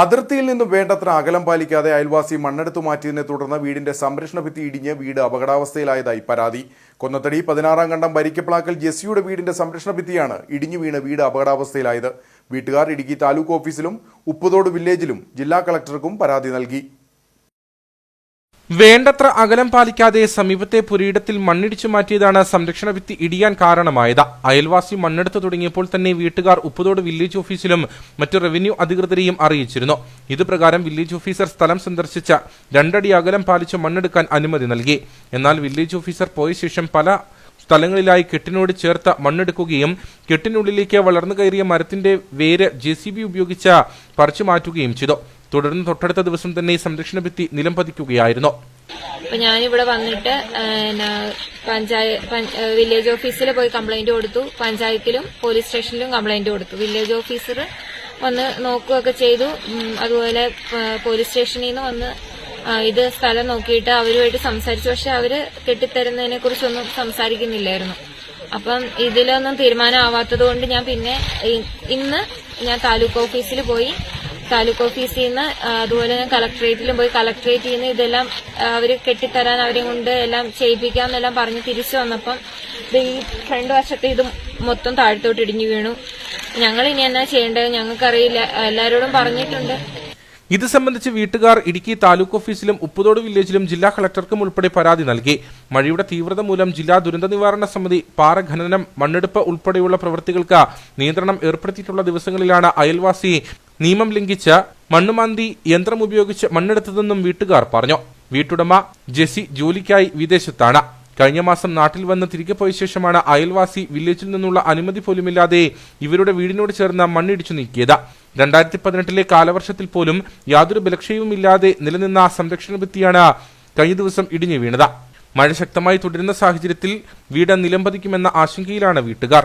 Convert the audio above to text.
അതിർത്തിയിൽ നിന്നും വേണ്ടത്ര അകലം പാലിക്കാതെ അയൽവാസി മണ്ണെടുത്ത് മാറ്റിയതിനെ തുടർന്ന് വീടിന്റെ സംരക്ഷണ ഭിത്തി ഇടിഞ്ഞ് വീട് അപകടാവസ്ഥയിലായതായി പരാതി. കൊന്നത്തടി പതിനാറാം കണ്ടം വരിക്കപ്ലാക്കൽ ജെസ്സിയുടെ വീടിന്റെ സംരക്ഷണ ഭിത്തിയാണ് ഇടിഞ്ഞു വീണ് വീട് അപകടാവസ്ഥയിലായത്. വീട്ടുകാർ ഇടുക്കി താലൂക്ക് ഓഫീസിലും ഉപ്പുതോട് വില്ലേജിലും ജില്ലാ കളക്ടർക്കും പരാതി നൽകി. വേണ്ടത്ര അകലം പാലിക്കാതെ സമീപത്തെ പുരയിടത്തിൽ മണ്ണിടിച്ചു മാറ്റിയതാണ് സംരക്ഷണ ഭിത്തി ഇടിയാൻ കാരണമായത്. അയൽവാസി മണ്ണെടുത്ത് തുടങ്ങിയപ്പോൾ തന്നെ വീട്ടുകാർ ഉപ്പുതോട് വില്ലേജ് ഓഫീസിലും മറ്റു റവന്യൂ അധികൃതരെയും അറിയിച്ചിരുന്നു. ഇതുപ്രകാരം വില്ലേജ് ഓഫീസർ സ്ഥലം സന്ദർശിച്ച രണ്ടടി അകലം പാലിച്ച് മണ്ണെടുക്കാൻ അനുമതി നൽകി. എന്നാൽ വില്ലേജ് ഓഫീസർ പോയ ശേഷം പല സ്ഥലങ്ങളിലായി കെട്ടിനോട് ചേർത്ത മണ്ണെടുക്കുകയും കെട്ടിനുള്ളിലേക്ക് വളർന്നു കയറിയ മരത്തിന്റെ വേര് ജെ സി ബി ഉപയോഗിച്ച് പറിച്ചു മാറ്റുകയും ചെയ്തു. തുടർന്ന് തൊട്ടടുത്ത ദിവസം തന്നെ സംരക്ഷണ ഭിത്തി നിലം പതിക്കുകയായിരുന്നു. അപ്പൊ ഞാനിവിടെ വന്നിട്ട് പഞ്ചായത്ത് വില്ലേജ് ഓഫീസിൽ പോയി കംപ്ലൈന്റ് കൊടുത്തു. പഞ്ചായത്തിലും പോലീസ് സ്റ്റേഷനിലും കംപ്ലൈന്റ് കൊടുത്തു. വില്ലേജ് ഓഫീസർ വന്ന് നോക്കുകയൊക്കെ ചെയ്തു. അതുപോലെ പോലീസ് സ്റ്റേഷനിൽ നിന്ന് വന്ന് ഇത് സ്ഥലം നോക്കിയിട്ട് അവരുമായിട്ട് സംസാരിച്ചു. പക്ഷെ അവർ കെട്ടിത്തരുന്നതിനെ കുറിച്ചൊന്നും സംസാരിക്കുന്നില്ലായിരുന്നു. അപ്പം ഇതിലൊന്നും തീരുമാനമാവാത്തത് കൊണ്ട് ഞാൻ പിന്നെ ഇന്ന് ഞാൻ താലൂക്ക് ഓഫീസിൽ പോയി. താലൂക്ക് ഓഫീസിൽ നിന്ന് അതുപോലെ ഞാൻ കളക്ടറേറ്റിലും പോയി. കളക്ടറേറ്റിൽ നിന്ന് ഇതെല്ലാം അവർ കെട്ടിത്തരാൻ അവരെ കൊണ്ട് എല്ലാം ചെയ്യിപ്പിക്കാമെന്നെല്ലാം പറഞ്ഞ് തിരിച്ചു വന്നപ്പം ഈ ഫ്രണ്ട് വശത്ത് ഇത് മൊത്തം താഴത്തോട്ട് ഇടിഞ്ഞു വീണു. ഞങ്ങൾ ഇനി എന്നാ ചെയ്യേണ്ടത് ഞങ്ങൾക്കറിയില്ല. എല്ലാവരോടും പറഞ്ഞിട്ടുണ്ട്. ഇത് സംബന്ധിച്ച് വീട്ടുകാർ ഇടുക്കി താലൂക്ക് ഓഫീസിലും ഉപ്പുതോട് വില്ലേജിലും ജില്ലാ കളക്ടർക്കും ഉൾപ്പെടെ പരാതി നൽകി. മഴയുടെ തീവ്രത മൂലം ജില്ലാ ദുരന്ത നിവാരണ സമിതി പാറ ഖനനം മണ്ണെടുപ്പ് ഉൾപ്പെടെയുള്ള പ്രവൃത്തികൾക്ക് നിയന്ത്രണം ഏർപ്പെടുത്തിയിട്ടുള്ള ദിവസങ്ങളിലാണ് അയൽവാസി നിയമം ലംഘിച്ച് മണ്ണുമാന്തി യന്ത്രം ഉപയോഗിച്ച് മണ്ണെടുത്തതെന്നും വീട്ടുകാർ പറഞ്ഞു. വീട്ടുടമ ജെസി ജോലിക്കായി വിദേശത്താണ്. കഴിഞ്ഞ മാസം നാട്ടിൽ വന്ന് തിരികെ പോയ ശേഷമാണ് അയൽവാസി വില്ലേജിൽ നിന്നുള്ള അനുമതി പോലുമില്ലാതെ ഇവരുടെ വീടിനോട് ചേർന്ന് മണ്ണിടിച്ചു നീക്കിയത്. രണ്ടായിരത്തി പതിനെട്ടിലെ കാലവർഷത്തിൽ പോലും യാതൊരു ബലക്ഷയവുമില്ലാതെ നിലനിന്ന സംരക്ഷണ ഭിത്തിയാണ് കഴിഞ്ഞ ദിവസം ഇടിഞ്ഞു വീണത്. മഴ ശക്തമായി തുടരുന്ന സാഹചര്യത്തിൽ വീട് നിലംപതിക്കുമെന്ന ആശങ്കയിലാണ് വീട്ടുകാർ.